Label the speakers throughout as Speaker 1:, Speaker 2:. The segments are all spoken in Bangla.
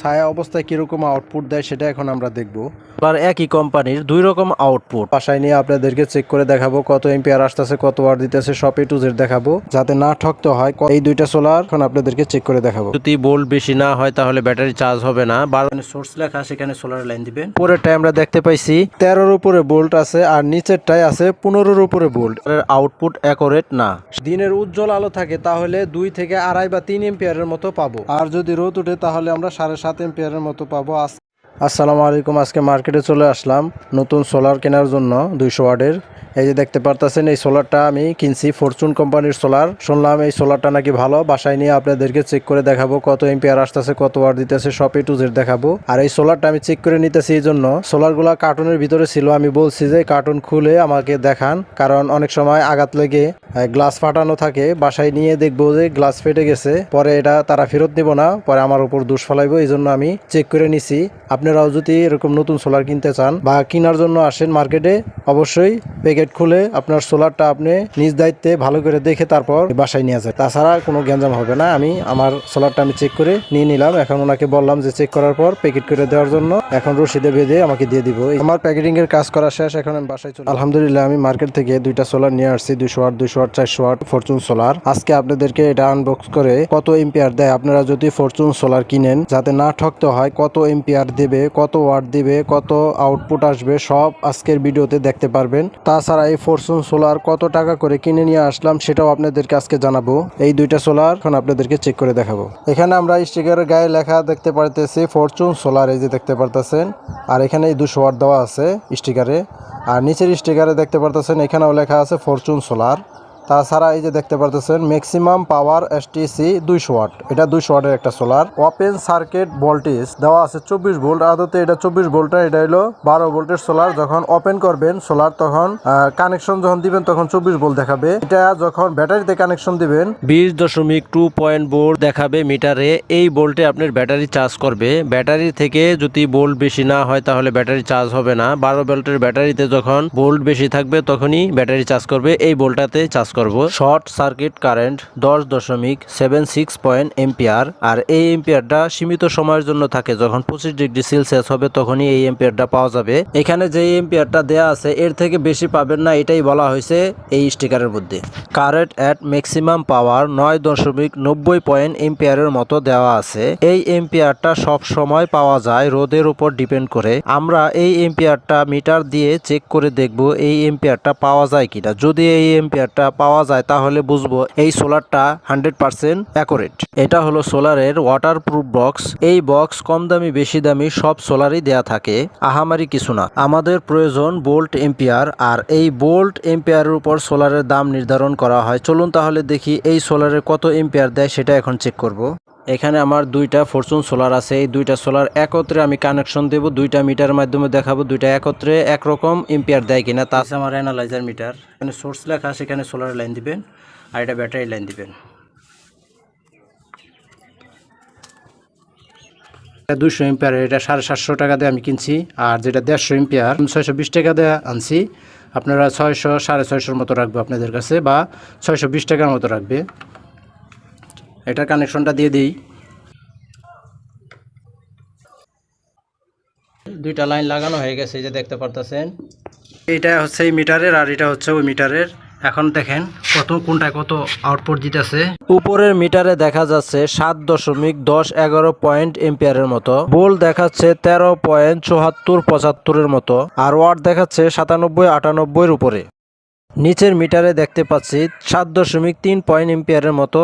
Speaker 1: ছায়া অবস্থায় কীরকম আউটপুট দেয় সেটা এখন আমরা দেখব।
Speaker 2: আর একই কোম্পানির দুই রকম আউটপুট
Speaker 1: বাসায় নিয়ে আপনাদেরকে চেক করে দেখাবো কত এম্পিয়ার আসতেছে কত ওয়াট দিতেছে সব এ টু জেড দেখাবো। যাতে না ঠকতে হয় এই দুইটা সোলার এখন আপনাদেরকে চেক করে দেখাবো।
Speaker 2: যদি ভোল্ট বেশি না হয় তাহলে ব্যাটারি চার্জ হবে না। বারো
Speaker 1: সোর্স লেখা সেখানে সোলার লাইন দিবেন। পরেরটায় আমরা দেখতে পাইছি তেরোর উপরে বোল্ট আছে আর নিচেরটায় আছে পনেরোর উপরে বোল্ট
Speaker 2: আউটপুট অ্যাকোরেট না।
Speaker 1: দিনের উজ্জ্বল আলো থাকে তাহলে দুই থেকে আড়াই বা তিন এম্পিয়ারের মতো পাবো। আর যদি রোদ উঠে তাহলে আমরা সাড়ে সাত এম্পিয়ারের মতো পাবো। আস- আসসালামু আলাইকুম, আজকে মার্কেটে চলে আসলাম নতুন সোলার কেনার জন্য দুইশো ওয়ার্ডের এই যে দেখতে পারতেছেন, এই সোলারটা আমি কিনছি ফরচুন কোম্পানির সোলার। শুনলাম এই সোলারটা নাকি ভালো, বাসায় নিয়ে আপনাদেরকে চেক করে দেখাবো কত এম্পিয়ার আসতেছে, কত ওয়াট দিতেছে, সব এ টু জেড দেখাবো। আর এই সোলারটা আমি চেক করে নিতেছি এই জন্য। সোলারগুলা কার্টুনের ভিতরে ছিল, আমি বলছি যে কার্টুন খুলে আমাকে দেখান, কারণ অনেক সময় আঘাত লেগে গ্লাস ফাটানো থাকে। বাসায় নিয়ে দেখব যে গ্লাস ফেটে গেছে, পরে এটা তারা ফেরত নিব না, পরে আমার উপর দোষ ফলাইবো, এই জন্য আমি চেক করে নিছি। আপনারাও যদি এরকম নতুন সোলার কিনতে চান বা কেনার জন্য আসেন মার্কেটে অবশ্যই প্যাকেট খুলে আপনার সোলারটা আপনি নিজ দায়িত্বে ভালো করে দেখে তারপর বাসায় নিয়ে যায় তাছাড়া কোনো গ্যাঞ্জাম হবে না। আমি আমার সোলারটা আমি চেক করে নিয়ে নিলাম। এখন ওনাকে বললাম যে চেক করার পর প্যাকেট করে দেওয়ার জন্য এখন রশিদে বেঁধে আমাকে দিয়ে দিব। আমার প্যাকেটিং এর কাজ করা শেষ। এখন আমি বাসায় চলে আলহামদুলিল্লাহ, আমি মার্কেট থেকে দুইটা সোলার নিয়ে আসছি। দুইশো আট দুশো আট, চারশো আট ফরচুন সোলার আজকে আপনাদেরকে এটা আনবক্স করে কত এম্পিয়ার দেয়। আপনারা যদি ফরচুন সোলার কিনেন, যাতে না ঠকতে হয়, কত এম্পিয়ার দেবে কত ওয়াট দিবে, কত আউটপুট আসবে, সব আজকের ভিডিওতে দেখতে পারবেন। তাছাড়া এই ফরচুন সোলার কত টাকা করে কিনে নিয়ে আসলাম সেটাও আপনাদেরকে আজকে জানাব। এই দুইটা সোলার এখন আপনাদেরকে চেক করে দেখাবো। এখানে আমরা স্টিকারের গায়ে লেখা দেখতে পারতেছি ফরচুন সোলার এই যে দেখতে পারতেছেন। আর এখানে এই দুশো ওয়াট দেওয়া আছে স্টিকারে আর নিচের স্টিকারে দেখতে পারতেছেন, এখানেও লেখা আছে ফরচুন সোলার তাছাড়া এই যে দেখতে পারতেছেন ম্যাক্সিমাম পাওয়ার এসটিসি দুইশো ওয়াট। এটা দুইশো ওয়াটের একটা সোলার ওপেন সার্কিট ভোল্টেজ দেওয়া আছে চব্বিশ ভোল্ট। আদতে এটা চব্বিশ ভোল্টের এটা হলো বারো ভোল্টের সোলার যখন ওপেন করবেন সোলার তখন কানেকশন যখন দিবেন, তখন চব্বিশ ভোল্ট দেখাবে। এটা যখন ব্যাটারিতে কানেকশন দিবেন,
Speaker 2: বিশ দশমিক টু পয়েন্ট বোল্ট দেখাবে মিটারে। এই বোল্টে আপনার ব্যাটারি চার্জ করবে। ব্যাটারি থেকে যদি বোল্ট বেশি না হয়, তাহলে ব্যাটারি চার্জ হবে না। বারো ভোল্টের ব্যাটারিতে যখন বোল্ট বেশি থাকবে, তখনই ব্যাটারি চার্জ করবে। এই বোল্টটাতে চার্জ করব। শর্ট সার্কিট কারেন্ট দশ দশমিক সেভেন সিক্স পয়েন্ট এম্পিয়ার। আর এই এম্পিয়ারটা সীমিত সময়ের জন্য থাকে। যখন পঁচিশ ডিগ্রি সেলসিয়াস হবে, তখনই এই এম্পিয়ারটা পাওয়া যাবে। এখানে যে এম্পিয়ারটা দেয়া আছে, এর থেকে বেশি পাবেন না, এটাই বলা হয়েছে এই স্টিকারের মধ্যে। কারেন্ট অ্যাট ম্যাক্সিমাম পাওয়ার নয় দশমিক নব্বই পয়েন্ট এম্পিয়ারের মতো দেওয়া আছে। এই এম্পিয়ারটা সব সময় পাওয়া যায় রোদের উপর ডিপেন্ড করে। আমরা এই এম্পিয়ারটা মিটার দিয়ে চেক করে দেখব এই এম্পিয়ারটা পাওয়া যায় কিনা। যদি এই এম্পিয়ারটা পাওয়া যায়, তাহলে বুঝব এই সোলারটা হান্ড্রেড পার্সেন্ট অ্যাকোরেট। এটা হলো সোলারের ওয়াটার প্রুফ বক্স এই বক্স কম দামি বেশি দামি সব সোলারই দেয়া থাকে। আহামারি কিছু না। আমাদের প্রয়োজন বোল্ট এম্পিয়ার, আর এই বোল্ট এম্পিয়ারের উপর সোলারের দাম নির্ধারণ করা হয়। চলুন তাহলে দেখি এই সোলারের কত এম্পিয়ার দেয়, সেটা এখন চেক করব। এখানে আমার দুইটা ফরচুন সোলার আছে। এই দুইটা সোলার একত্রে আমি কানেকশন দেব, দুইটা মিটার মাধ্যমে দেখাবো, দুইটা একত্রে একরকম এম্পিয়ার দেয় কিনা। তা আছে আমার অ্যানালাইজার মিটার এখানে সোর্স লেখা সেখানে সোলার লাইন দিবেন, আর এটা ব্যাটারি লাইন দিবেন।
Speaker 1: এটা দুশো এম্পিয়ার এটা সাড়ে সাতশো টাকা দিয়ে আমি কিনছি, আর যেটা দেড়শো এম্পিয়ার ছয়শো বিশ টাকা দিয়ে আনছি। আপনারা ছয়শো, সাড়ে ছয়শোর মতো রাখবে আপনাদের কাছে, বা ছয়শো বিশ টাকার মতো রাখবে। এটার কানেকশনটা দিয়ে দিই। দুইটা লাইন লাগানো হয়ে গেছে যে দেখতে পারতেছেন। এটা হচ্ছে এই মিটারের আর এটা হচ্ছে ওই মিটারের। এখন দেখেন কত কোনটা কত আউটপুট দিতেছে।
Speaker 2: উপরের মিটারে দেখা যাচ্ছে সাত দশমিক দশ এগারো পয়েন্ট এম্পিয়ারের মতো। বোল দেখাচ্ছে তেরো পয়েন্ট চুহাত্তর পঁচাত্তরের মতো। আর ওয়াট দেখাচ্ছে সাতানব্বই আটানব্বইয়ের উপরে। নিচের মিটারে দেখতে পাচ্ছি সাত দশমিক তিন পয়েন্ট এম্পিয়ারের মতো।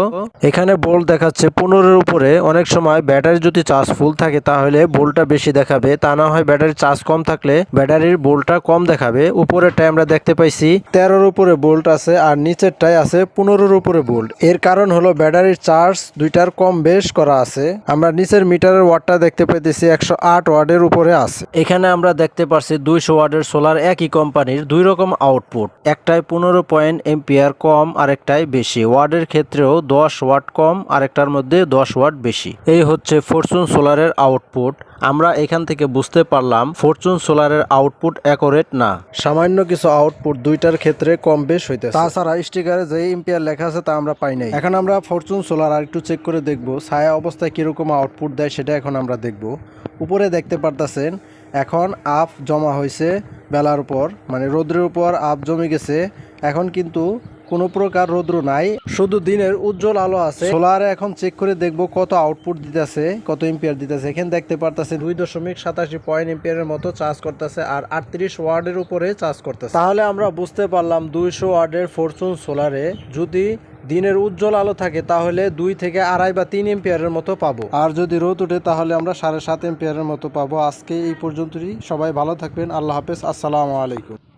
Speaker 2: এখানে বোল্ট দেখাচ্ছে পনেরোর উপরে। অনেক সময় ব্যাটারি যদি চার্জ ফুল থাকে তাহলে বোল্টটা বেশি দেখাবে। তা না হয় ব্যাটারির চার্জ কম থাকলে ব্যাটারির বোল্টটা কম দেখাবে। উপরেরটায় আমরা দেখতে পাইছি তেরোর উপরে বোল্ট আছে আর নিচেরটায় আছে পনেরোর উপরে বোল্ট। এর কারণ হলো ব্যাটারির চার্জ দুইটার কম বেশ করা আছে। আমরা নিচের মিটারের ওয়াটটা দেখতে পাইতেছি একশো আট ওয়ার্ডের উপরে আছে। এখানে আমরা দেখতে পাচ্ছি দুইশো ওয়ার্ডের সোলার একই কোম্পানির দুই রকম আউটপুট। একটা একটাই পনেরো পয়েন্ট এম্পিয়ার কম আরেকটাই বেশি। ওয়ার্ডের ক্ষেত্রেও দশ ওয়াট কম আরেকটার মধ্যে দশ ওয়াট বেশি। এই হচ্ছে ফরচুন সোলারের আউটপুট। আমরা এখান থেকে বুঝতে পারলাম ফরচুন সোলারের আউটপুট অ্যাকোরেট না।
Speaker 1: সামান্য কিছু আউটপুট দুইটার ক্ষেত্রে কম বেশ হইতেছে। তাছাড়া স্টিকারে যে এম্পিয়ার লেখা আছে তা আমরা পাই নাই। এখন আমরা ফরচুন সোলার আর একটু চেক করে দেখব। ছায়া অবস্থায় কীরকম আউটপুট দেয় সেটা এখন আমরা দেখব। উপরে দেখতে পারতাছেন এখন আপ জমা হয়েছে বেলার উপর মানে রোদ্রের উপর আপ জমে গেছে। এখন কিন্তু কোনো প্রকার রোদ্র নাই, শুধু দিনের উজ্জ্বল আলো আছে। সোলারে এখন চেক করে দেখব কত আউটপুট দিতেছে, কত এম্পিয়ার দিতেছে। এখানে দেখতে পারতেছে দুই দশমিক সাতাশি পয়েন্ট এম্পিয়ারের মতো চার্জ করতেছে আর আটত্রিশ ওয়ার্ডের উপরে চার্জ করতেছে। তাহলে আমরা বুঝতে পারলাম দুইশো ওয়ার্ডের ফরচুন সোলারে যদি দিনের উজ্জ্বল আলো থাকে, তাহলে দুই থেকে আড়াই বা তিন এম্পিয়ারের মতো পাবো। আর যদি রোদ উঠে তাহলে আমরা সাড়ে সাত এম্পিয়ারের মতো পাবো। আজকে এই পর্যন্তই। সবাই ভালো থাকবেন। আল্লাহ হাফেজ। আসসালামু আলাইকুম।